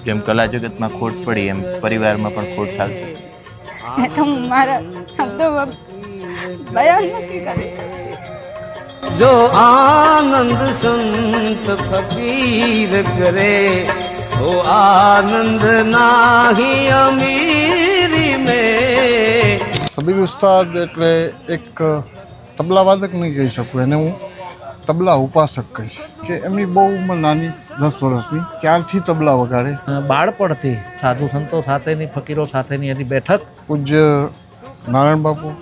જેમ કલા જગતમાં ખોટ પડી એમ પરિવારમાં પણ ખોટ ચાલશે એ તો હું મારા શબ્દોમાં બયાન નથી કરી શકતી જો આનંદ સંત ફકીર કરે તો આનંદ નાહી અમીરી મે સબીર ઉસ્તાદ એટલે એક તબલા વાદક નહીં કહી શકું એને હું તબલા ઉપાસક કહીશ. કે એમની બહુ ઉંમર નાની દસ વર્ષની. ત્યારથી તબલા વગાડે. બાળપણથી સાધુ સંતો સાથેની ફકીરો સાથેની એની બેઠક. પૂજ્ય નારાયણ બાપુ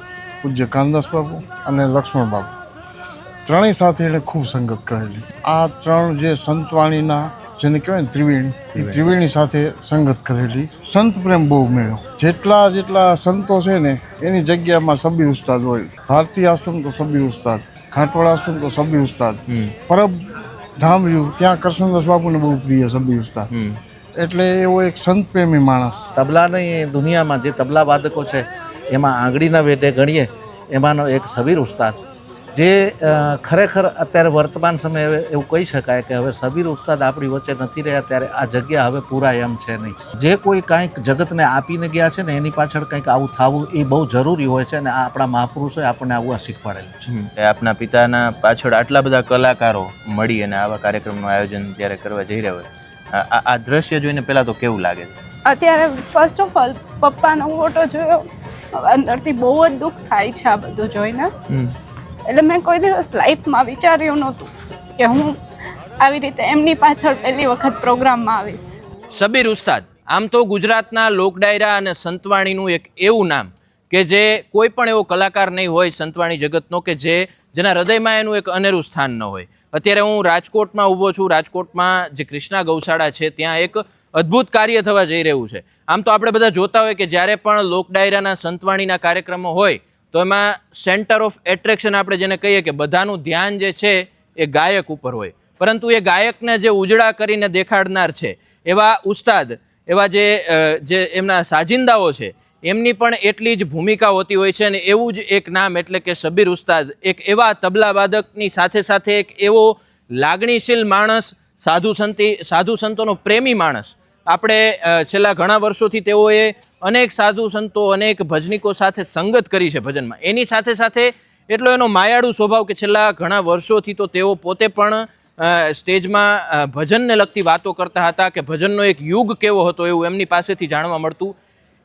પૂજ્ય કાનદાસ બાપુ અને લક્ષ્મણ બાપુ. ત્રણેય સાથે એણે ખૂબ સંગત કરેલી. આ ત્રણ જે સંતવાણીના જેને કહેવાય ને ત્રિવેણી એ ત્રિવેણી. સાથે સંગત કરેલી. સંત પ્રેમ બહુ મેળો જેટલા જેટલા સંતો છે ને એની જગ્યામાં સબીર ઉસ્તાદ હોય. ભારતીય આશ્રમ તો સબીર ઉસ્તાદ. આશ્રમ તો સબી ઉસ્તાદ. પરબ ધામ રહ્યું ત્યાં કૃષ્ણદાસ બાપુને બહુ પ્રિય સબી ઉસ્તાદ. એટલે એવો એક સંત પ્રેમી માણસ. તબલાની દુનિયામાં જે તબલા વાદકો છે એમાં આંગળીના વેઢે ગણીએ એમાંનો એક સબીર ઉસ્તાદ. જે ખરેખર અત્યારે વર્તમાન સમયે હવે એવું કહી શકાય કે હવે સબીર ઉસ્તાદ આપણી વચ્ચે નથી રહ્યા ત્યારે આ જગ્યા હવે પૂરાય એમ છે નહીં. જે કોઈ કાંઈક જગતને આપીને ગયા છે ને એની પાછળ કંઈક આવું થવું એ બહુ જરૂરી હોય છે અને આ આપણા મહાપુરુષોએ આપણને આવું આ શીખવાડેલું છે. એ આપના પિતાના પાછળ આટલા બધા કલાકારો મળી અને આવા કાર્યક્રમનું આયોજન જ્યારે કરવા જઈ રહ્યા હોય આ- આ આ દ્રશ્ય જોઈને પહેલાં તો કેવું લાગે છે? અત્યારે ફર્સ્ટ ઓફ ઓલ પપ્પાનો ફોટો જોયો અંદરથી બહુ જ દુઃખ થાય છે આ બધું જોઈને. એટલે મેં કોઈ દિવસ લાઈફમાં વિચાર્યું નહોતું કે હું આવી રીતે એમની પાછળ પહેલી વખત પ્રોગ્રામમાં આવીશ. સબીર ઉસ્તાદ, આમ તો ગુજરાતના લોક ડાયરા અને સંતવાણીનું એક એવું નામ કે જે કોઈ પણ એવો કલાકાર નહીં હોય સંતવાણી જગતનો કે જે, જેના હૃદયમાં એનું એક અનેરું સ્થાન ન હોય. અત્યારે હું રાજકોટમાં ઊભો છું. રાજકોટમાં જે કૃષ્ણા ગૌશાળા છે, ત્યાં એક અદ્ભુત કાર્ય થવા જઈ રહ્યું છે. આમ તો આપણે બધા જોતા હોય કે જ્યારે પણ લોક ડાયરાના સંતવાણીના કાર્યક્રમો હોય તો એમાં સેન્ટર ઓફ એટ્રેક્શન આપણે જેને કહીએ કે બધાનું ધ્યાન જે છે એ ગાયક ઉપર હોય. પરંતુ એ ગાયકને જે ઉજળા કરીને દેખાડનાર છે, એવા ઉસ્તાદ, એવા જે જે એમના સાજિંદાઓ છે, એમની પણ એટલી જ ભૂમિકા હોતી હોય છે અને એવું જ એક નામ એટલે કે શબીર ઉસ્તાદ, એક એવા તબલા વાદકની સાથે સાથે એક એવો લાગણીશીલ માણસ, સાધુ સંતી, સાધુ સંતોનો પ્રેમી માણસ આપણે છેલ્લા ઘણા વર્ષોથી તેઓએ અનેક સાધુ સંતો, અનેક ભજનિકો સાથે સંગત કરી છે ભજનમાં. એની સાથે સાથે એટલો એનો માયાળુ સ્વભાવ કે છેલ્લા ઘણા વર્ષોથી તો તેઓ પોતે પણ સ્ટેજમાં ભજનને લગતી વાતો કરતા હતા કે ભજનનો એક યુગ કેવો હતો એવું એમની પાસેથી જાણવા મળતું.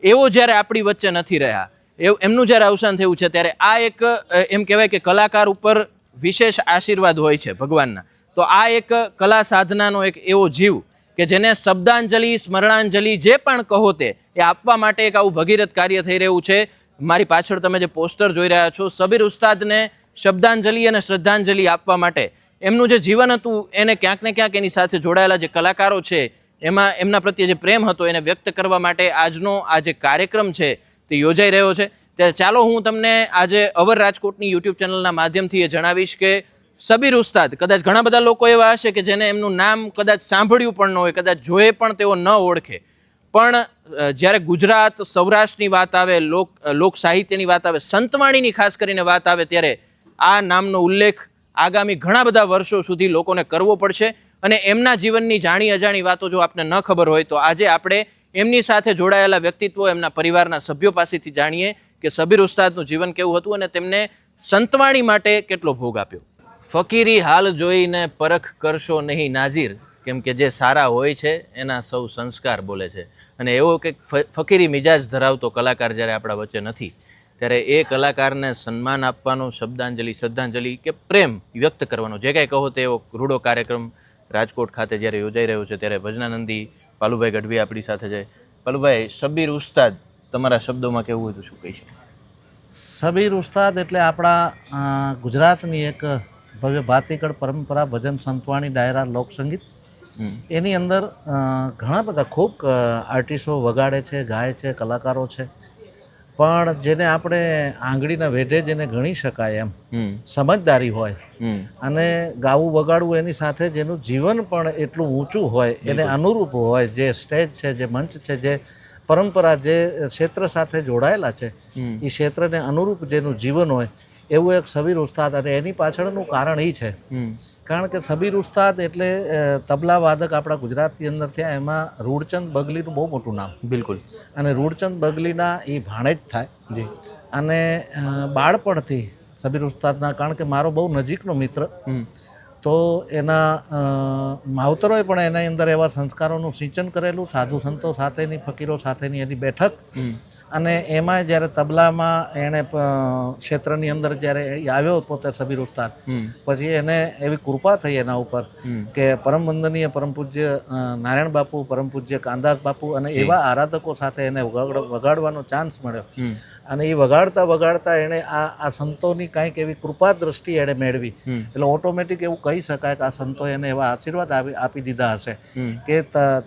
એવો જ્યારે આપણી વચ્ચે નથી રહ્યા. એવું, એમનું જ્યારે અવસાન થયું છે ત્યારે આ એક એમ કહેવાય કે કલાકાર ઉપર વિશેષ આશીર્વાદ હોય છે ભગવાનના. તો આ એક કલા સાધનાનો એક એવો જીવ કે જેને શબ્દાંજલિ, સ્મરણાંજલિ જે પણ કહો તે, એ આપવા માટે એક આવું ભગીરથ કાર્ય થઈ રહ્યું છે. મારી પાછળ તમે જે પોસ્ટર જોઈ રહ્યા છો, સબીર ઉસ્તાદને શબ્દાંજલિ અને શ્રદ્ધાંજલિ આપવા માટે. એમનું જે જીવન હતું, એને ક્યાંક ને ક્યાંક એની સાથે જોડાયેલા જે કલાકારો છે, એમાં એમના પ્રત્યે જે પ્રેમ હતો, એને વ્યક્ત કરવા માટે આજનો આ જે કાર્યક્રમ છે, તે યોજાઈ રહ્યો છે. ત્યારે ચાલો હું તમને આજે અવર રાજકોટની યુટ્યુબ ચેનલના માધ્યમથી એ જણાવીશ કે સબીર ઉસ્તાદ. કદાચ ઘણા બધા લોકો એવા હશે કે જેને એમનું નામ કદાચ સાંભળ્યું પણ ન હોય, કદાચ જોએ પણ તેઓ ન ઓળખે. પણ જ્યારે ગુજરાત સૌરાષ્ટ્રની વાત આવે, લોક લોક સાહિત્યની વાત આવે, સંતવાણીની ખાસ કરીને વાત આવે, ત્યારે આ નામનો ઉલ્લેખ આગામી ઘણા બધા વર્ષો સુધી લોકોને કરવો પડશે. અને એમના જીવનની જાણી અજાણી વાતો જો આપને ન ખબર હોય, તો આજે આપણે એમની સાથે જોડાયેલા વ્યક્તિત્વો, એમના પરિવારના સભ્યો પાસેથી જાણીએ કે સબીર ઉસ્તાદનું જીવન કેવું હતું અને તેમને સંતવાણી માટે કેટલો ભોગ આપ્યો. ફકીરી હાલ જોઈને પરખ કરશો નહીં નાઝીર, કેમ કે જે સારા હોય છે, એના સૌ સંસ્કાર બોલે છે. અને એવો કંઈક ફકીરી મિજાજ ધરાવતો કલાકાર જ્યારે આપણા વચ્ચે નથી, ત્યારે એ કલાકારને સન્માન આપવાનો, શબ્દાંજલિ, શ્રદ્ધાંજલિ કે પ્રેમ વ્યક્ત કરવાનો, જે કાંઈ કહો તે એવો રૂડો કાર્યક્રમ રાજકોટ ખાતે જ્યારે યોજાઈ રહ્યો છે, ત્યારે ભજનાનંદી, પાલુભાઈ ગઢવી આપણી સાથે છે. પાલુભાઈ શબીર ઉસ્તાદ, તમારા શબ્દોમાં કેવું હતું, શું કહીશ સબીર ઉસ્તાદ એટલે આપણા ગુજરાતની એક ભવ્ય ભાતીકળ પરંપરા ભજન સંતવાણી ડાયરા લોકસંગીત એની અંદર ઘણા બધા ખૂબ આર્ટિસ્ટો વગાડે છે ગાય છે કલાકારો છે. પણ જેને આપણે આંગળીના વેઢે જેને ગણી શકાય એમ સમજદારી હોય અને ગાવું વગાડવું એની સાથે જેનું જીવન પણ એટલું ઊંચું હોય એને અનુરૂપ હોય જે સ્ટેજ છે જે મંચ છે જે પરંપરા જે ક્ષેત્ર સાથે જોડાયેલા છે એ ક્ષેત્રને અનુરૂપ જેનું જીવન હોય એવું એક સબીર ઉસ્તાદ અને એની પાછળનું કારણ એ છે. કારણ કે સબીર ઉસ્તાદ એટલે તબલા વાદક આપણા ગુજરાતની અંદર થયા એમાં રૂડચંદ બગલીનું બહુ મોટું નામ. બિલકુલ. અને રૂડચંદ બગલીના એ ભાણેજ થાય. જી. અને બાળપણથી સબીર ઉસ્તાદના કારણ કે મારો બહુ નજીકનો મિત્ર તો એના માવતરોએ પણ એના અંદર એવા સંસ્કારોનું સિંચન કરેલું સાધુ સંતો સાથેની ફકીરો સાથેની એની બેઠક. અને એમાં જ્યારે તબલામાં એણે ક્ષેત્રની અંદર જ્યારે આવ્યો પોતે સબીર ઉસ્તાદ પછી એને એવી કૃપા થઈ એના ઉપર કે પરમ વંદનીય પરમ પૂજ્ય નારાયણ બાપુ પરમ પૂજ્ય કાંદાસ બાપુ અને એવા આરાધકો સાથે એને વગાડ વગાડવાનો ચાન્સ મળ્યો. અને એ વગાડતા વગાડતા એણે આ આ સંતોની કાંઈક એવી કૃપા દ્રષ્ટિ એણે મેળવી. એટલે ઓટોમેટિક એવું કહી શકાય કે આ સંતો એને એવા આશીર્વાદ આપી આપી દીધા હશે. કે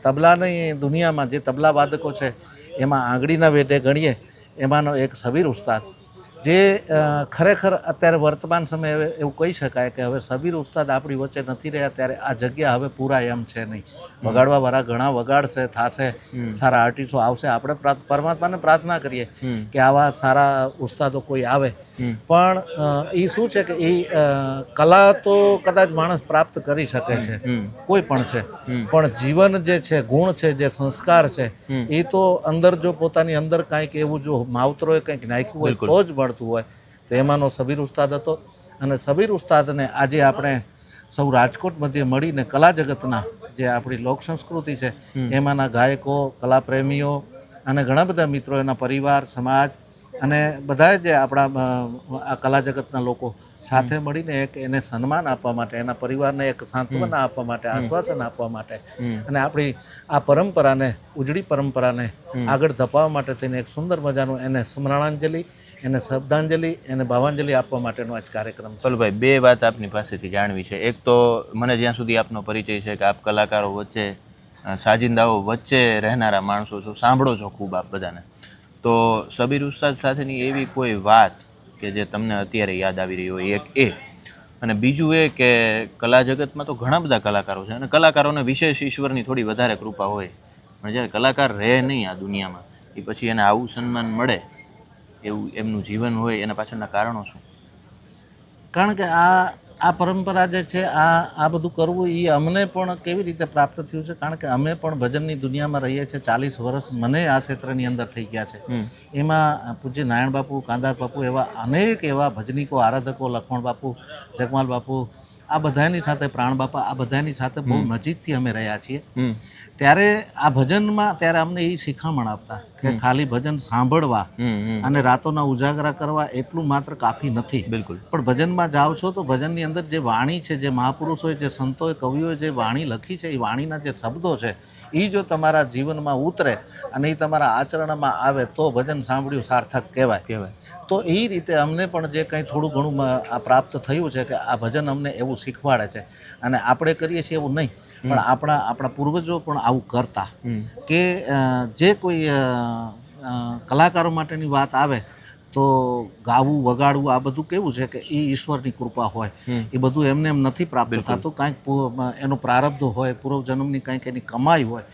તબલાની દુનિયામાં જે તબલા વાદકો છે એમાં આંગળીના વેઢે ગણીએ એમાંનો એક સબીર ઉસ્તાદ. જે ખરેખર અત્યારે વર્તમાન સમયે હવે એવું કહી શકાય કે હવે સબીર ઉસ્તાદ આપણી વચ્ચે નથી રહ્યા ત્યારે આ જગ્યા હવે પૂરાય એમ છે નહીં. વગાડવાવાળા ઘણા વગાડશે થાશે સારા આર્ટિસ્ટો આવશે. આપણે પરમાત્માને પ્રાર્થના કરીએ કે આવા સારા ઉસ્તાદો કોઈ આવે. પણ એ શું છે કે એ કલા તો કદાચ માણસ પ્રાપ્ત કરી શકે છે. કોઈ પણ છે. પણ જીવન જે છે ગુણ છે જે સંસ્કાર છે એ તો અંદર જો પોતાની અંદર કાંઈક એવું જો માવતરોએ કંઈક નાખ્યું હોય. તો જ મળતું હોય. તો એમાંનો સબીર ઉસ્તાદ હતો. અને સબીર ઉસ્તાદને આજે આપણે સૌ રાજકોટ મધ્યે મળીને કલા જગતના જે આપણી લોક સંસ્કૃતિ છે એમાંના ગાયકો કલાપ્રેમીઓ અને ઘણા બધા મિત્રો એના પરિવાર સમાજ અને બધા જે આપણા આ કલા જગતના લોકો સાથે મળીને એક એને સન્માન આપવા માટે એના પરિવારને એક સાંત્વના આપવા માટે આશ્વાસન આપવા માટે અને આપણી આ પરંપરાને ઉજળી પરંપરાને આગળ ધપાવવા માટે થઈને એક સુંદર મજાનું એને સ્મરણાંજલિ એને શબ્દાંજલિ એને ભાવાંજલિ આપવા માટેનો આજ કાર્યક્રમ છે. પલુભાઈ બે વાત આપની પાસેથી જાણવી છે. એક તો મને જ્યાં સુધી આપનો પરિચય છે કે આપ કલાકારો વચ્ચે સાજિંદાઓ વચ્ચે રહેનારા માણસો છો સાંભળો છો ખૂબ આપ બધાને. તો સબીર ઉસ્તાદ સાથેની એવી કોઈ વાત કે જે તમને અત્યારે યાદ આવી રહી હોય, એક એ. અને બીજું એ કે કલા જગતમાં તો ઘણા બધા કલાકારો છે અને કલાકારોને વિશેષ ઈશ્વરની થોડી વધારે કૃપા હોય. પણ જ્યારે કલાકાર રહે નહીં આ દુનિયામાં, એ પછી એને આવું સન્માન મળે એવું એમનું જીવન હોય એના પાછળના કારણો શું? કારણ કે આ આ પરંપરા જે છે આ આ બધું કરવું એ અમને પણ કેવી રીતે પ્રાપ્ત થયું છે? કારણ કે અમે પણ ભજનની દુનિયામાં રહીએ છીએ ચાલીસ વર્ષ મને આ ક્ષેત્રની અંદર થઈ ગયા છે. એમાં પૂજ્ય નારાયણ બાપુ કાંદાસ બાપુ એવા અનેક એવા ભજનીકો આરાધકો લખમણ બાપુ જગમાલ બાપુ આ બધાની સાથે પ્રાણ બાપા આ બધાની સાથે બહુ નજીકથી અમે રહ્યા છીએ. ત્યારે આ ભજનમાં ત્યારે અમને એ શિખામણ આપતા કે ખાલી ભજન સાંભળવા અને રાતોના ઉજાગરા કરવા એટલું માત્ર કાફી નથી. બિલકુલ. પણ ભજનમાં જાઓ છો તો ભજનની અંદર જે વાણી છે જે મહાપુરુષોએ જે સંતોએ કવિઓએ જે વાણી લખી છે એ વાણીના જે શબ્દો છે એ જો તમારા જીવનમાં ઉતરે અને એ તમારા આચરણમાં આવે તો ભજન સાંભળ્યું સાર્થક કહેવાય. કહેવાય. તો એ રીતે અમને પણ જે કંઈ થોડું ઘણું આ પ્રાપ્ત થયું છે કે આ ભજન અમને એવું શીખવાડે છે. અને આપણે કરીએ છીએ એવું નહીં. પણ આપણા આપણા પૂર્વજો પણ આવું કરતા. કે જે કોઈ કલાકારો માટેની વાત આવે તો ગાવું વગાડવું આ બધું કેવું છે કે એ ઈશ્વરની કૃપા હોય. એ બધું એમને એમ નથી પ્રાપ્ત થતું. કાંઈક એનો પ્રારબ્ધ હોય પૂર્વ જન્મની કાંઈક એની કમાઈ હોય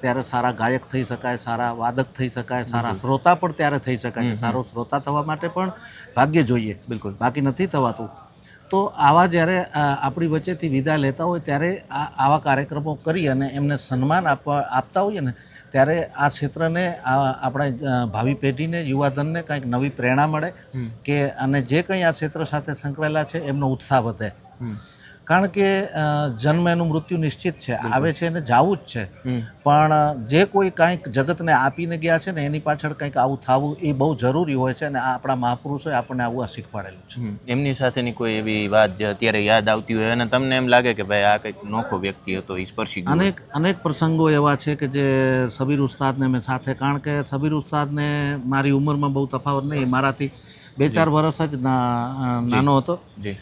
ત્યારે સારા ગાયક થઈ શકાય સારા વાદક થઈ શકાય સારા શ્રોતા પણ ત્યારે થઈ શકાય સારો શ્રોતા થવા માટે પણ ભાગ્ય જોઈએ. બિલકુલ. બાકી નથી થવાતું. તો આવા જ્યારે આપણી વચ્ચેથી વિદાય લેતા હોય ત્યારે આ આવા કાર્યક્રમો કરી અને એમને સન્માન આપવા આપતા હોઈએ ને ત્યારે આ ક્ષેત્રને આ આપણા ભાવિ પેઢીને યુવાધનને કંઈક નવી પ્રેરણા મળે કે અને જે કંઈ આ ક્ષેત્ર સાથે સંકળાયેલા છે એમનો ઉત્સાહ વધે. કારણ કે જન્મ એનું મૃત્યુ નિશ્ચિત છે. આવે છે અને જાવું જ છે. પણ જે કોઈ કાંઈક જગતને આપીને ગયા છે ને એની પાછળ કંઈક આવું થવું એ બહુ જરૂરી હોય છે અને આ આપણા મહાપુરુષોએ આપણને આવું શીખવાડેલું છે. એમની સાથેની કોઈ એવી વાત જે અત્યારે યાદ આવતી હોય અને તમને એમ લાગે કે ભાઈ આ કંઈક નોખો વ્યક્તિ હતો એ સ્પર્શી અનેક અનેક પ્રસંગો એવા છે કે જે સબીર ઉસ્તાદને મેં સાથે કારણ કે સબીર ઉસ્તાદને મારી ઉંમરમાં બહુ તફાવત નહીં મારાથી બે ચાર વર્ષ જ. નાનો હતો. જી.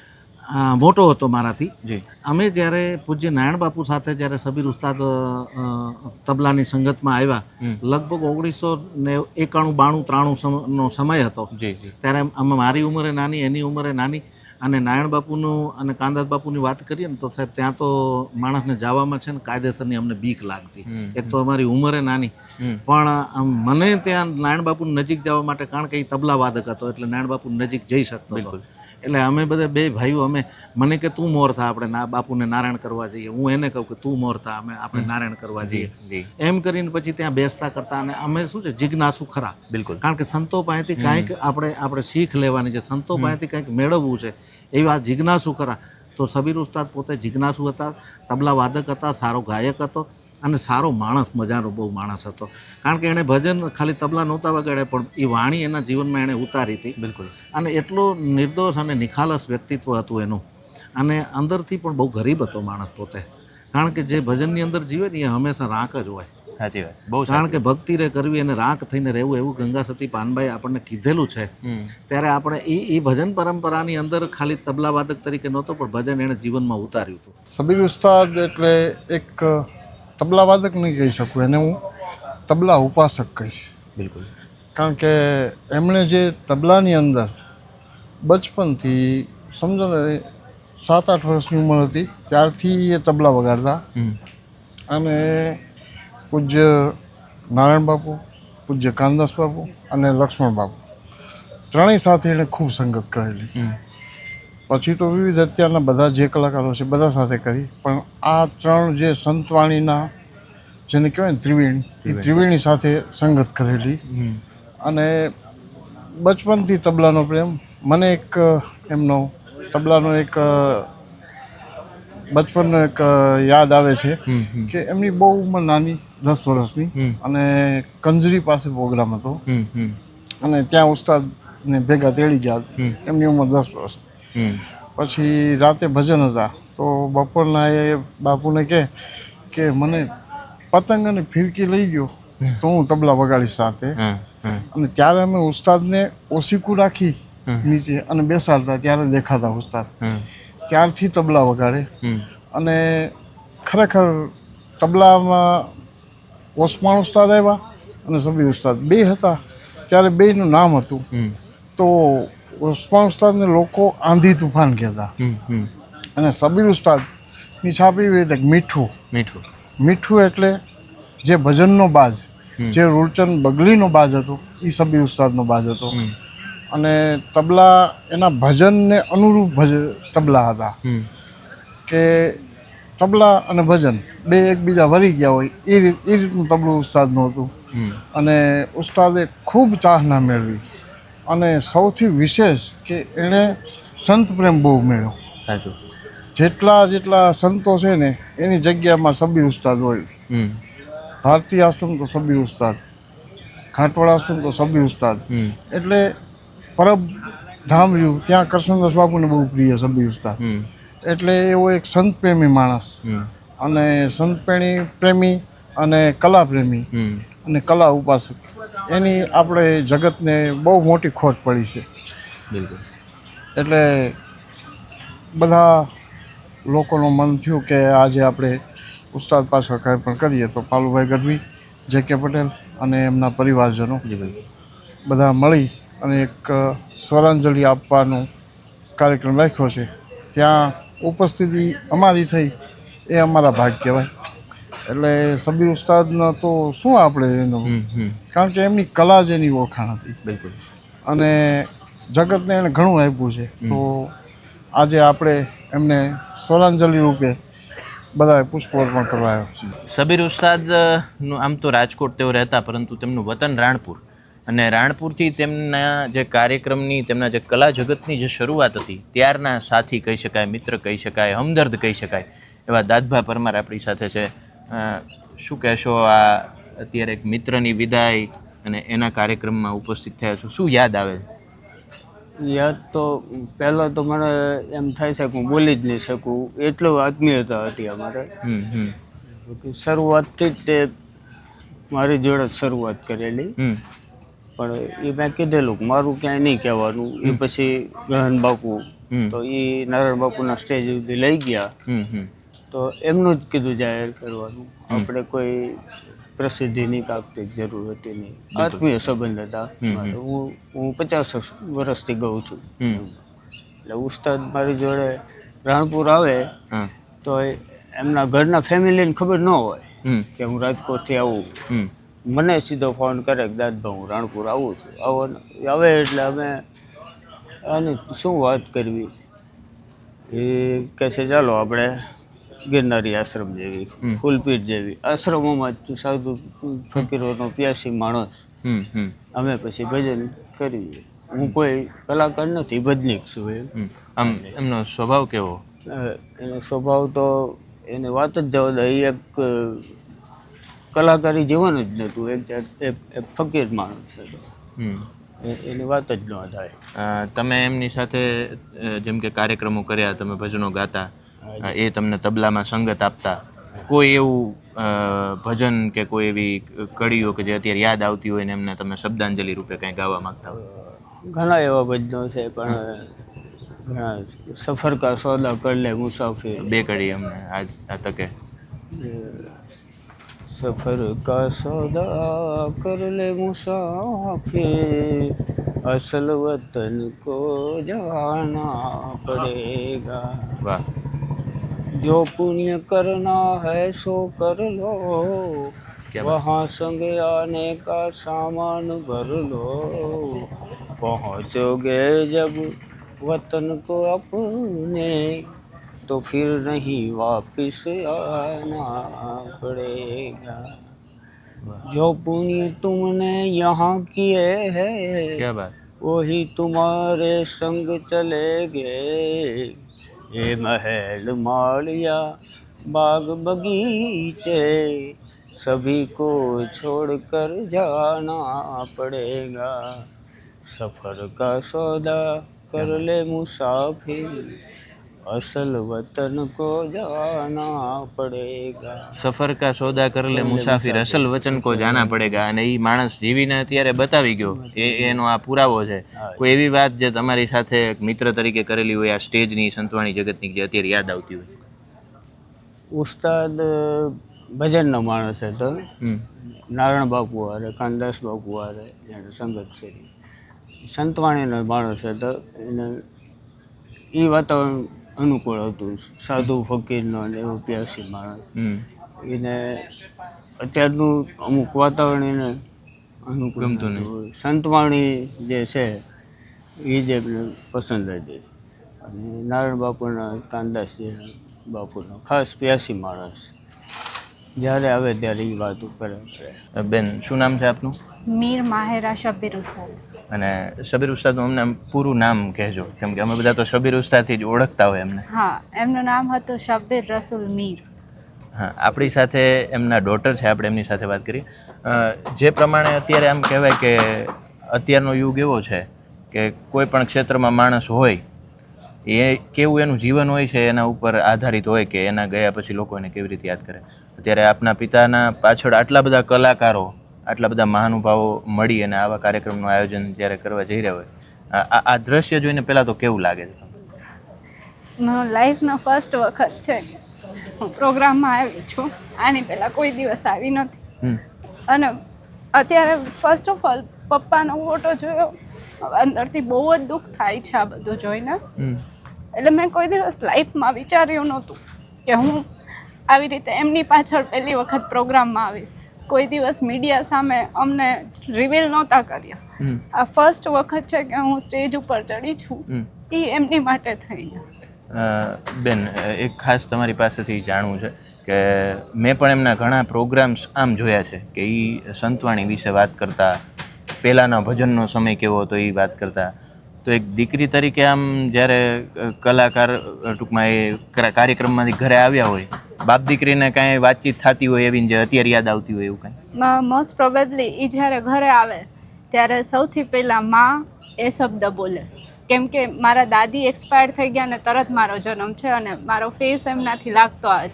મોટો હતો મારાથી. અમે જ્યારે પૂજ્ય નારાયણ બાપુ સાથે જ્યારે સબીર ઉસ્તાદ તબલાની સંગતમાં આવ્યા લગભગ ઓગણીસો ને એકાણું બાણું ત્રાણું નો સમય હતો. ત્યારે અમે મારી ઉંમરે નાની એની ઉંમરે નાની અને નારાયણ બાપુનું અને કાંદાસ બાપુની વાત કરીએ ને તો સાહેબ ત્યાં તો માણસને જવામાં છે ને કાયદેસરની અમને બીક લાગતી. એક તો અમારી ઉંમરે નાની. પણ આમ મને ત્યાં નારાયણ બાપુની નજીક જવા માટે કારણ કે એ તબલા વાદક હતો એટલે નારાયણ બાપુની નજીક જઈ શકતો એટલે અમે બધા બે ભાઈઓ અમે મને કે તું મોર થા આપણે ના બાપુને નારાયણ કરવા જઈએ. હું એને કહું કે તું મોર થા અમે આપણે નારાયણ કરવા જઈએ. એમ કરીને પછી ત્યાં બેસતા કરતા અને અમે શું છે જિજ્ઞાસુ ખરા. બિલકુલ. કારણ કે સંતો પાસેથી કાંઈક આપણે આપણે શીખ લેવાની છે. સંતો પાસેથી કંઈક મેળવવું છે. એવી આ જિજ્ઞાસુ ખરા. તો સબીર ઉસ્તાદ પોતે જિજ્ઞાસુ હતા તબલા વાદક હતા સારો ગાયક હતો અને સારો માણસ મજાનો બહુ માણસ હતો. કારણ કે એણે ભજન ખાલી તબલા નહોતા વગાડ્યા પણ એ વાણી એના જીવનમાં એણે ઉતારી હતી. બિલકુલ. અને એટલું નિર્દોષ અને નિખાલસ વ્યક્તિત્વ હતું એનું. અને અંદરથી પણ બહુ ગરીબ હતો માણસ પોતે. કારણ કે જે ભજનની અંદર જીવે ને એ હંમેશા રાંક જ હોય. સાચી વાત. બહુ કારણ કે ભક્તિ રે કરવી અને રાખ થઈને રહેવું એવું ગંગા સતી પાનભાઈ આપણને કીધેલું છે. ત્યારે આપણે એ એ ભજન પરંપરાની અંદર ખાલી તબલા વાદક તરીકે નહોતો પણ ભજન એણે જીવનમાં ઉતાર્યું હતું. સબીર ઉસ્તાદ એટલે એક તબલા વાદક નહીં કહી શકું એને હું તબલા ઉપાસક કહીશ. બિલકુલ. કારણ કે એમણે જે તબલાની અંદર બચપનથી સમજો ને સાત આઠ વર્ષની ઉંમર હતી ત્યારથી એ તબલા વગાડતા. અને પૂજ્ય નારાયણ બાપુ પૂજ્ય કાનદાસ બાપુ અને લક્ષ્મણ બાપુ. ત્રણેય સાથે એણે ખૂબ સંગત કરેલી. પછી તો વિવિધ અત્યારના બધા જે કલાકારો છે બધા સાથે કરી પણ આ ત્રણ જે સંતવાણીના જેને કહેવાય ને ત્રિવેણી એ ત્રિવેણી. સાથે સંગત કરેલી. અને બચપનથી તબલાનો પ્રેમ મને એક એમનો તબલાનો એક બચપનનો એક યાદ આવે છે કે એમની બહુ ઉંમર નાની દસ વર્ષની અને કંજરી પાસે પ્રોગ્રામ હતો. અને ત્યાં ઉસ્તાદને ભેગા તેડી ગયા. એમની ઉંમર દસ વર્ષ. પછી રાતે ભજન હતા. તો બપોરના એ બાપુને કહે કે મને પતંગ અને ફિરકી લઈ ગયો. તો હું તબલા વગાડીશ સાથે અને ત્યારે અમે ઉસ્તાદને ઓસીકું રાખી નીચે અને બેસાડતા ત્યારે દેખાતા ઉસ્તાદ. ત્યારથી તબલા વગાડે? અને ખરેખર તબલામાં ઓસમાણ ઉસ્તાદ આવ્યા અને સબીર ઉસ્તાદ. બે હતા. ત્યારે બેયનું નામ હતું. તો ઓસમાણ ઉસ્તાદને લોકો આંધી તુફાન કહેતા. અને સબીર ઉસ્તાદની છાપી હતી મીઠું. મીઠું. મીઠું એટલે જે ભજનનો બાજ જે રૂલચંદ બગલીનો બાજ હતો એ સબીર ઉસ્તાદનો બાજ હતો. અને તબલા એના ભજનને અનુરૂપ ભજ તબલા હતા. કે તબલા અને ભજન બે એકબીજા વળી ગયા હોય એ રીત એ રીતનું તબલું ઉસ્તાદનું હતું. અને ઉસ્તાદે ખૂબ ચાહના મેળવી. અને સૌથી વિશેષ કે એણે સંત પ્રેમ બહુ મેળવ્યો. જેટલા જેટલા સંતો છે ને એની જગ્યામાં સબીર ઉસ્તાદ હોય. ભારતીય આશ્રમ તો સબીર ઉસ્તાદ. ઘાટવાડા આશ્રમ તો સબીર ઉસ્તાદ. એટલે પરબ ધામ રહ્યું ત્યાં કૃષ્ણદાસ બાપુને બહુ પ્રિય સભ્ય ઉસ્તાદ એટલે એવો એક સંત પ્રેમી માણસ. અને સંત પ્રેમી પ્રેમી અને કલા પ્રેમી અને કલા ઉપાસક. એની આપણે જગતને બહુ મોટી ખોટ પડી છે. એટલે બધા લોકોનું મન થયું કે આજે આપણે ઉસ્તાદ પાછળ કાંઈ પણ કરીએ તો પાલુભાઈ ગઢવી જે કે પટેલ અને એમના પરિવારજનો બધા મળી અને એક સ્વરાંજલિ આપવાનો કાર્યક્રમ રાખ્યો છે. ત્યાં ઉપસ્થિતિ અમારી થઈ એ અમારા ભાગ કહેવાય. એટલે સબીર ઉસ્તાદનો તો શું આપણે એનું? કારણ કે એમની કલા જ એની ઓળખાણ હતી. બિલકુલ. અને જગતને એને ઘણું આપ્યું છે. તો આજે આપણે એમને સ્વરાંજલિ રૂપે બધાએ પુષ્પોર્પણ કરવા આવ્યો સબીર ઉસ્તાદનું આમ તો રાજકોટ તેઓ રહેતા પરંતુ તેમનું વતન રાણપુર. અને રાણપુરથી તેમના જે કાર્યક્રમની તેમના જે કલા જગતની જે શરૂઆત હતી ત્યારના સાથી કહી શકાય મિત્ર કહી શકાય હમદર્દ કહી શકાય એવા દાદભા પરમાર આપણી સાથે છે. શું કહેશો આ અત્યારે એક મિત્રની વિદાય અને એના કાર્યક્રમમાં ઉપસ્થિત થયા છો? શું યાદ આવે? યાદ તો પહેલાં તો મને એમ થાય છે કે હું બોલી જ નહીં શકું એટલું આત્મીયતા હતી અમારે. શરૂઆતથી જ તે મારી જોડે શરૂઆત કરેલી. પણ એ મેં કીધેલું કે મારું ક્યાંય નહીં કહેવાનું. એ પછી ગ્રહણ બાપુ તો એ નારાયણ બાપુના સ્ટેજ સુધી લઈ ગયા. તો એમનું જ કીધું જાહેર કરવાનું. આપણે કોઈ પ્રસિદ્ધિની કાંકતી જરૂર હતી નહીં. આત્મીય સંબંધ હતા. હું હું પચાસ વર્ષથી ગઉં છું. હમ. એટલે ઉસ્તાદ મારી જોડે રાણપુર આવે તો એમના ઘરના ફેમિલીને ખબર ન હોય કે હું રાજકોટથી આવું. મને સીધો ફોન કરે કે દાદભા હું રાણપુર આવું છું. આવો આવે એટલે અમે અને શું વાત કરવી? એ કહે છે ચાલો આપણે ગિરનારી આશ્રમ જેવી ફૂલપીઠ જેવી. આશ્રમોમાં જ સાધુ ફકીરોનો પ્યાસી માણસ. અમે પછી ભજન કરીએ. હું કોઈ કલાકાર નથી ભજનીક છું એમ. આમ એમનો સ્વભાવ કેવો? એનો સ્વભાવ તો એને વાત જ જવા દે એક કલાકારી જીવન જ નહોતું. એક એક ફકીર માણસ હતો. હમ. એ- એની વાત જ ન થાય. તમે એમની સાથે જેમ કે કાર્યક્રમો કર્યા તમે ભજનો ગાતા એ તમને તબલામાં સંગત આપતા. કોઈ એવું ભજન કે કોઈ એવી કડીઓ કે જે અત્યારે યાદ આવતી હોય ને એમને તમે શબ્દાંજલિ રૂપે કંઈ ગાવા માંગતા હોય? ઘણા એવા ભજનો છે પણ ઘણા સફર કા સોદા કર લે મુસાફિર. બે કડી અમને આજ આ તકે. सफ़र का सौदा कर ले मुसाफिर। असल वतन को जाना पड़ेगा। वाह। जो पुण्य करना है सो कर लो। वहाँ संग आने का सामान भर लो। पहुँचोगे जब वतन को अपने तो फिर नहीं वापस आना पड़ेगा। जो पुण्य तुमने यहाँ किए है क्या बात? वही तुम्हारे संग चले गए। ये महल मालिया बाग बगीचे सभी को छोड़कर जाना पड़ेगा। सफ़र का सौदा कर ले मुसाफिर। અસલ વતન કો જાના પડેગા. સફર કા સોદા કર લે મુસાફિર અસલ વચન કો જાના પડેગા. અને એ માણસ જીવીને અત્યારે બતાવી ગયો એ એનો આ પુરાવો છે. કોઈ એવી વાત જે તમારી સાથે એક મિત્ર તરીકે કરેલી હોય આ સ્ટેજની સંતવાણી જગતની જે અત્યારે યાદ આવતી હોય. ઉસ્તાદ ભજનનો માણસ હતો. નારણ બાપુ હારે કાનદાસ બાપુ હારે એને સંગત કરી. સંતવાણીનો માણસ હતો. એને એ વાતાવરણ અનુકૂળ હતું. સાધુ ફકીરનો ને એવો પ્યાસી માણસ. એને અત્યારનું અમુક વાતાવરણ એને અનુકૂળ ગમતું. સંતવાણી જે છે એ જ એમને પસંદ હતી અને નારાયણ બાપુના કાનદાસજી બાપુનો ખાસ પ્યાસી માણસ. જ્યારે આવે ત્યારે એ વાત ઉપર કરે બેન શું નામ છે આપનું? મીર માહેરા શબીર ઉસ્તાદ. અને શબીર ઉસ્તાદનું અમને પૂરું નામ કહેજો. કેમ કે અમે બધા તો શબીર ઉસ્તાદથી જ ઓળખતા હોય એમને. હા એમનું નામ હતું શબીર રસુલ મીર. હા આપણી સાથે એમના ડોટર છે આપણે એમની સાથે વાત કરીએ. જે પ્રમાણે અત્યારે આમ કહેવાય કે અત્યારનો યુગ એવો છે કે કોઈ પણ ક્ષેત્રમાં માણસ હોય એ કેવું એનું જીવન હોય છે એના ઉપર આધારિત હોય કે એના ગયા પછી લોકો એને કેવી રીતે યાદ કરે. અત્યારે આપના પિતાના પાછળ આટલા બધા કલાકારો આટલા બધા મહાનુભાવો મળી અને આવા કાર્યક્રમનું આયોજન જ્યારે કરવા જઈ રહ્યા હોય આ- દ્રશ્ય જોઈને પહેલાં તો કેવું લાગે છે તમને? લાઈફનો ફર્સ્ટ વખત છે. હું પ્રોગ્રામમાં આવી છું. આની પહેલાં કોઈ દિવસ આવી નથી. અને અત્યારે ફર્સ્ટ ઓફ ઓલ પપ્પાનો ફોટો જોયો. અંદરથી બહુ જ દુઃખ થાય છે આ બધું જોઈને. એટલે મેં કોઈ દિવસ લાઈફમાં વિચાર્યું નહોતું કે હું આવી રીતે એમની પાછળ પહેલી વખત પ્રોગ્રામમાં આવીશ. કોઈ દિવસ મીડિયા સામે અમને રિવીલ નહોતા કર્યા. આ ફર્સ્ટ વખત છે કે હું સ્ટેજ ઉપર ચડી છું એ એમની માટે થઈ બેન એક ખાસ તમારી પાસેથી જાણવું છે કે મેં પણ એમના ઘણા પ્રોગ્રામ્સ આમ જોયા છે કે એ સંતવાણી વિશે વાત કરતા પહેલાંનો ભજનનો સમય કેવો હતો એ વાત કરતા. તો એક દીકરી તરીકે આમ જ્યારે કલાકાર ટૂંકમાં એ કાર્યક્રમમાંથી ઘરે આવ્યા હોય બાપ દીકરીને કાંઈ વાતચીત થતી હોય એવી જે અત્યારે યાદ આવતી હોય એવું કાંઈ? મોસ્ટ પ્રોબેબલી એ જ્યારે ઘરે આવે ત્યારે સૌથી પહેલાં માં એ શબ્દ બોલે. કેમ કે મારા દાદી એક્સપાયર થઈ ગયા ને તરત મારો જન્મ છે અને મારો ફેસ એમનાથી લાગતો આવે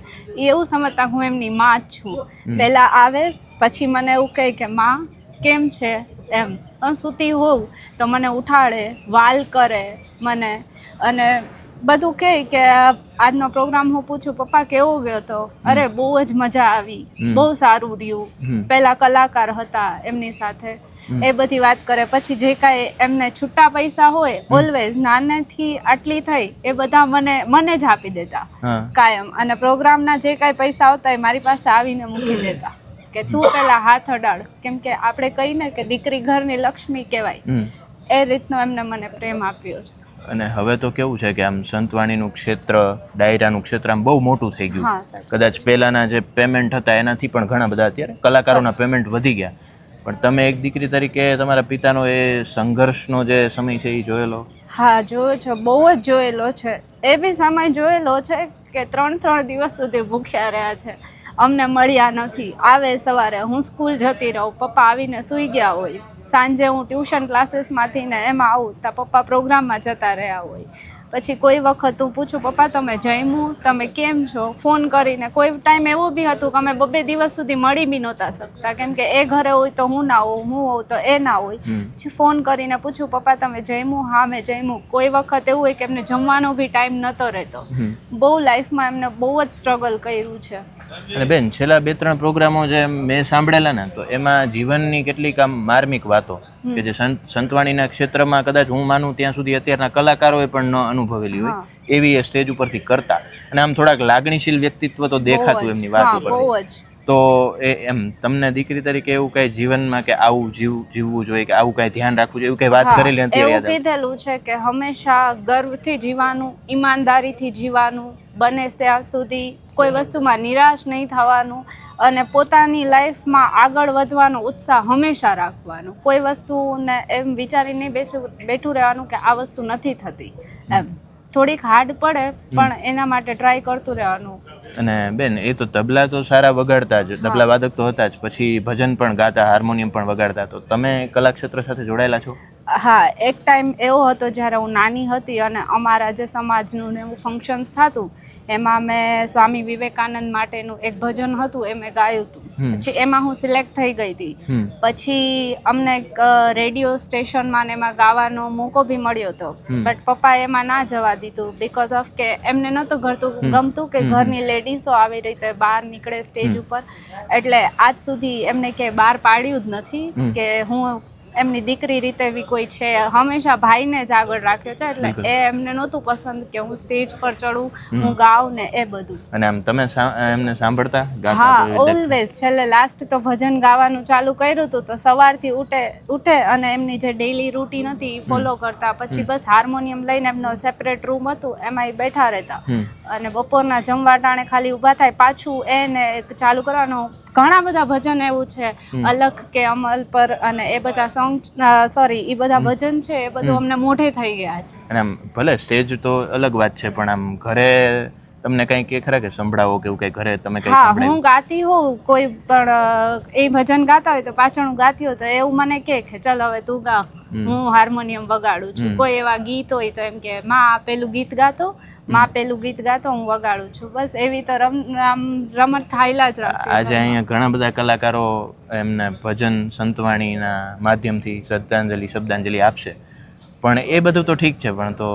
એવું સમજતા હું એમની માં જ છું. પહેલાં આવે પછી મને એવું કહે કે માં કેમ છે? એમ. સંસ્કૃતિ હોઉં તો મને ઉઠાડે વાલ કરે મને. અને બધું કહે કે આજનો પ્રોગ્રામ હું પૂછું પપ્પા કેવો ગયો તો? અરે બહુ જ મજા આવી. બહુ સારું રહ્યું. પહેલા કલાકાર હતા એમની સાથે. એ બધી વાત કરે. પછી જે કાંઈ એમને છૂટા પૈસા હોય ઓલવેઝ નાનેથી આટલી થઈ એ બધા મને મને જ આપી દેતા કાયમ. અને પ્રોગ્રામના જે કાંઈ પૈસા આવતા એ મારી પાસે આવીને મૂકી દેતા. કે તું પેલા હાથ અડાડ. કેમ કે આપણે કહીને કે દીકરી ઘરની લક્ષ્મી કહેવાય. એ રીતનો એમને મને પ્રેમ આપ્યો છે. અને હવે તો કેવું છે કે આમ સંતવાણીનું ક્ષેત્ર ડાયરાનું ક્ષેત્ર આમ બહુ મોટું થઈ ગયું. કદાચ પહેલાના જે પેમેન્ટ હતા એનાથી પણ ઘણા બધા અત્યારે કલાકારોના પેમેન્ટ વધી ગયા. પણ તમે એક દીકરી તરીકે તમારા પિતાનો એ સંઘર્ષનો જે સમય છે એ જોયેલો? હા જોયો છે. બહુ જ જોયેલો છે. એ બી સમય જોયેલો છે કે ત્રણ ત્રણ દિવસ સુધી ભૂખ્યા રહ્યા છે. અમને મળ્યા નથી. આવે સવારે હું સ્કૂલ જતી રહું, પપ્પા આવીને સૂઈ ગયા હોય. સાંજે હું ટ્યુશન ક્લાસીસમાંથી ને એમાં આવું તો પપ્પા પ્રોગ્રામમાં જતા રહ્યા હોય. પછી કોઈ વખત હું પૂછું પપ્પા તમે જમ્યું તમે કેમ છો? ફોન કરીને. કોઈ ટાઈમ એવું બી હતું કે અમે બબે દિવસ સુધી મળી બી નહોતા શકતા. કેમ કે એ ઘરે હોય તો હું ના હોઉં હું હોઉં તો એ ના હોય. પછી ફોન કરીને પૂછું પપ્પા તમે જમ્યું હા મેં જમ્યું કોઈ વખત એવું હોય કે એમને જમવાનો બી ટાઈમ નહોતો રહેતો. બહુ લાઈફમાં એમને બહુ જ સ્ટ્રગલ કર્યું છે. અને બેન છેલ્લા બે ત્રણ પ્રોગ્રામો જે મેં સાંભળેલા ને તો એમાં જીવનની કેટલીક આમ માર્મિક વાતો. કે જે સંત સંતવાણીના ક્ષેત્રમાં કદાચ હું માનું ત્યાં સુધી અત્યારના કલાકારોએ પણ ન અનુભવેલી હોય એવી એ સ્ટેજ ઉપરથી કરતા. અને આમ થોડાક લાગણીશીલ વ્યક્તિત્વ તો દેખાતું એમની વાત જ. તો એ એમ તમને દીકરી તરીકે એવું કઈ જીવનમાં કે આવું જીવ જીવવું જોઈએ કે આવું કઈ ધ્યાન રાખવું જોઈએ એવું કઈ વાત કરેલી નથી એવું કીધેલું છે કે હંમેશા ગર્વથી જીવાનું ઈમાનદારીથી જીવાનું બને ત્યાં સુધી કોઈ વસ્તુમાં નિરાશ નહીં થવાનું અને પોતાની લાઈફમાં આગળ વધવાનો ઉત્સાહ હંમેશા રાખવાનો. કોઈ વસ્તુને એમ વિચારીને બેસું બેઠું રહેવાનું કે આ વસ્તુ નથી થતી. એમ. થોડીક હાર્ડ પડે પણ એના માટે ટ્રાય કરતું રહેવાનું. અને બેન એ તો તબલા તો સારા વગાડતા જ તબલા વાદક તો હતા જ પછી ભજન પણ ગાતા હાર્મોનિયમ પણ વગાડતા. તો તમે કલાક્ષેત્ર સાથે જોડાયેલા છો? હા એક ટાઈમ એવો હતો જ્યારે હું નાની હતી અને અમારા જે સમાજનું ને એવું ફંક્શન્સ થતું એમાં મેં સ્વામી વિવેકાનંદ માટેનું એક ભજન હતું એ મેં ગાયું હતું. પછી એમાં હું સિલેક્ટ થઈ ગઈ હતી. પછી અમને એક રેડિયો સ્ટેશનમાં ને એમાં ગાવાનો મોકો બી મળ્યો હતો બટ પપ્પાએ એમાં ના જવા દીધું બીકોઝ ઓફ કે એમને નહોતું ઘરતું ગમતું કે ઘરની લેડીઝો આવી રીતે બહાર નીકળે સ્ટેજ ઉપર. એટલે આજ સુધી એમને કે બહાર પાડ્યું જ નથી કે હું એમની દીકરી રીતે બી કોઈ છે. હંમેશા ભાઈને જ આગળ રાખ્યો છે એટલે એ એમને નહોતું પસંદ કે હું સ્ટેજ પર ચડું હું ગાઉં ને એ બધું. અને આમ તમે એમને સાંભળતા હા? ઓલવેઝ છેલ્લે લાસ્ટ તો ભજન ગાવાનું ચાલુ કર્યું હતું તો સવારથી ઉઠે ઉઠે અને એમની જે ડેઈલી રૂટીન હતી એ ફોલો કરતા. પછી બસ હાર્મોનિયમ લઈને એમનો સેપરેટ રૂમ હતું એમાં એ બેઠા રહેતા. અને બપોરના જમવા ટાણે ખાલી ઊભા થાય પાછું એને ચાલુ કરવાનું. ઘણા બધા ભજન એવું છે અલખ કે અમલ પર અને એ બધા સોંગ સોરી એ બધા ભજન છે એ બધું અમને મોઢે થઈ ગયા છે. અને આમ ભલે સ્ટેજ તો અલગ વાત છે પણ આમ ઘરે તમને કઈ કે ખરા કે સંભળાવો કે એવું કઈ ઘરે તમે કઈ હા હું ગાતી હોઉં કોઈ પણ એ ભજન ગાતા હોય તો પાછળ હું ગાતી હોય તો એવું મને કે કે ચાલ હવે તું ગા. હું હાર્મોનિયમ વગાડું છું. કોઈ એવા ગીત હોય તો એમ કે માં પેલું ગીત ગાતો. માં પેલું ગીત ગાતો હું વગાડું છું. બસ એવી તો રમ રમત થાયલા જ આજે અહીંયા ઘણા બધા કલાકારો એમને ભજન સંતવાણીના માધ્યમથી શ્રદ્ધાંજલિ શબ્દાંજલિ આપશે. પણ એ બધું તો ઠીક છે પણ તો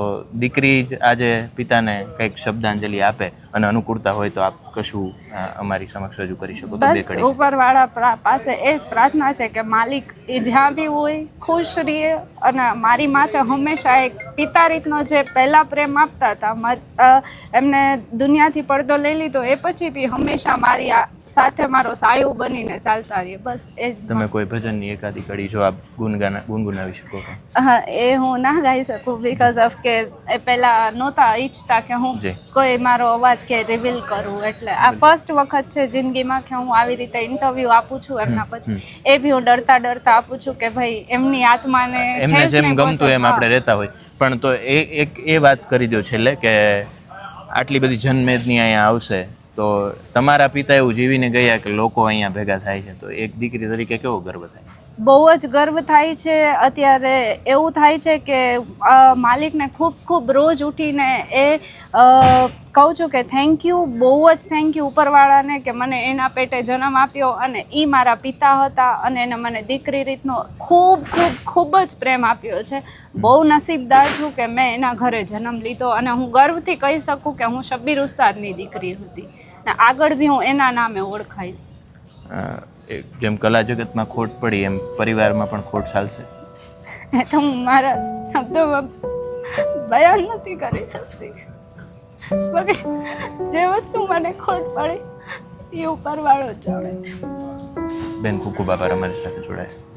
દીકરી જ આજે પિતાને કંઈક શબ્દાંજલિ આપે અને અનુકૂળતા હોય તો આપ. કશું અમારી સમક્ષ રજૂ કરી શકો તો બે બસ કડી ઉપરવાળા પાસે એ જ પ્રાર્થના છે કે માલિક એ જ્યાં બી હોય ખુશ રહીએ અને મારી માથે હંમેશા એક પિતા રીતનો જે પહેલા પ્રેમ આપતા હતા એમને દુનિયાથી પડદો લઈ લીધો એ પછી બી હંમેશા મારી સાથે મારો સાયો બનીને ચાલતા રહીએ. બસ એ જ તમે કોઈ ભજનની એકાદી કડી જો આપ ગુનગાના ગુનગુનાવી શકો હા એ હું ના ગાઈ શકું બીકોઝ ઓફ કે એ પહેલાં નહોતા ઈચ્છતા કે હું. કોઈ મારો અવાજ કે રિવીલ કરું એટલે આ ફર્સ્ટ વખત છે જિંદગીમાં કે હું આવી રીતે ઇન્ટરવ્યૂ આપું છું એમના પછી. એ બી હું ડરતા ડરતા આપું છું કે ભાઈ એમની આત્માને એમને જેમ ગમતું. એમ આપણે રહેતા હોય. પણ તો એ એક એ વાત કરી દો છેલ્લે કે આટલી બધી જનમેદની અહીંયા આવશે તો તમારા પિતા એવું જીવીને ગયા કે લોકો અહીંયા ભેગા થાય છે? તો એક દીકરી તરીકે કેવો ગર્વ થાય? બહુ જ ગર્વ થાય છે. અત્યારે એવું થાય છે કે માલિકને ખૂબ ખૂબ રોજ ઉઠીને એ કહું છું કે થેન્ક યુ બહુ જ થેન્ક યુ ઉપરવાળાને કે મને એના પેટે જન્મ આપ્યો અને એ મારા પિતા હતા અને એને મને દીકરી રીતનો ખૂબ ખૂબ ખૂબ જ પ્રેમ આપ્યો છે. બહુ નસીબદાર છું કે મેં એના ઘરે જન્મ લીધો અને હું ગર્વથી કહી શકું કે હું શબ્બીર ઉસ્તાદની દીકરી હતી. ને આગળ બી હું એના નામે ઓળખાઈશ. જેમ કલા જગતમાં ખોટ પડી એમ પરિવારમાં પણ ખોટ ચાલશે. એ તો હું મારા શબ્દોમાં બયાન નથી કરી શકતી. બાકી જે વસ્તુ મને ખોટ પડી એ ઉપરવાળો જાણે બેન ખૂબ ખૂબ અમારી સાથે જોડાયા.